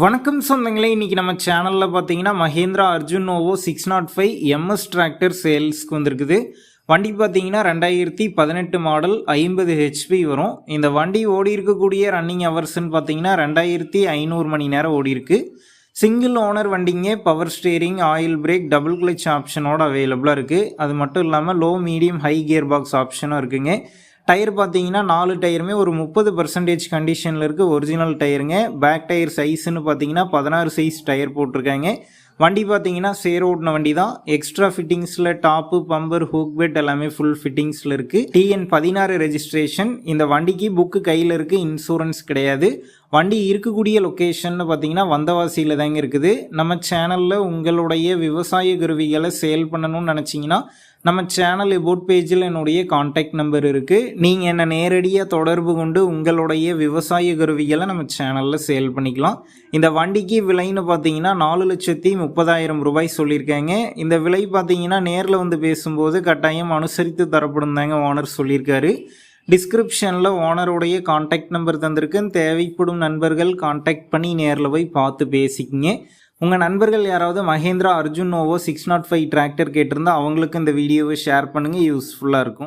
வணக்கம் சொந்தங்களே இன்னைக்கு நம்ம சேனலில் பார்த்தீங்கன்னா Mahindra Arjun Novo six naught five MS tractor சேல்ஸ்க்கு வந்திருக்குது. வண்டி பார்த்தீங்கன்னா ரெண்டாயிரத்தி பதினெட்டு மாடல் ஐம்பது ஹெச்பி வரும். இந்த வண்டி ஓடி இருக்கக்கூடிய ரன்னிங் ஹவர்ஸ்ன்னு பார்த்தீங்கன்னா ரெண்டாயிரத்தி ஐநூறு மணி நேரம் ஓடி இருக்கு. சிங்கிள் ஓனர் வண்டிங்க power steering oil brake double clutch ஆப்ஷனோட அவைலபிளாக இருக்குது அது மட்டும் இல்லாமல் low medium high gear box ஆப்ஷனும் இருக்குங்க. டயர் பார்த்தீங்கன்னா நாலு டயருமே ஒரு முப்பது பர்சன்டேஜ் கண்டிஷனில் இருக்குது ஒரிஜினல் டயருங்க பேக் டயர் சைஸ்ன்னு பார்த்தீங்கன்னா பதினாறு சைஸ் டயர் போட்டிருக்காங்க. வண்டி பார்த்தீங்கன்னா சேர் ஓட்டின வண்டி தான் எக்ஸ்ட்ரா ஃபிட்டிங்ஸில் டாப்பு பம்பர் ஹூக் பெட் எல்லாமே ஃபுல் ஃபிட்டிங்ஸில் இருக்குது டிஎன் பதினாறு ரெஜிஸ்ட்ரேஷன் இந்த வண்டிக்கு புக்கு கையில் இருக்குது இன்சூரன்ஸ் கிடையாது. வண்டி இருக்கக்கூடிய லொக்கேஷன் பார்த்தீங்கன்னா வந்தவாசியில் தாங்க இருக்குது. நம்ம சேனலில் உங்களுடைய விவசாய கருவிகளை சேல் பண்ணணும்னு நினச்சிங்கன்னா நம்ம சேனல் எபோட் பேஜில் என்னுடைய காண்டாக்ட் நம்பர் இருக்குது நீங்கள் என்னை நேரடியாக தொடர்பு கொண்டு உங்களுடைய விவசாய கருவிகளை நம்ம சேனலில் சேல் பண்ணிக்கலாம். இந்த வண்டிக்கு விலைன்னு பார்த்தீங்கன்னா நாலு லட்சத்தி முப்பதாயிரம் ரூபாய் சொல்லியிருக்காங்க. இந்த விலை பார்த்தீங்கன்னா நேரில் வந்து பேசும்போது கட்டாயம் அனுசரித்து தரப்படும் தாங்க ஓனர் சொல்லியிருக்காரு. டிஸ்கிரிப்ஷனில் ஓனருடைய காண்டாக்ட் நம்பர் தந்திருக்கேன் தேவைப்படும் நண்பர்கள் காண்டாக்ட் பண்ணி நேரில் போய் பார்த்து பேசிக்கிங்க. உங்கள் நண்பர்கள் யாராவது Mahindra Arjun Novo six naught five tractor கேட்டிருந்தா அவங்களுக்கு இந்த வீடியோவை ஷேர் பண்ணுங்கள் யூஸ்ஃபுல்லாக இருக்கும்.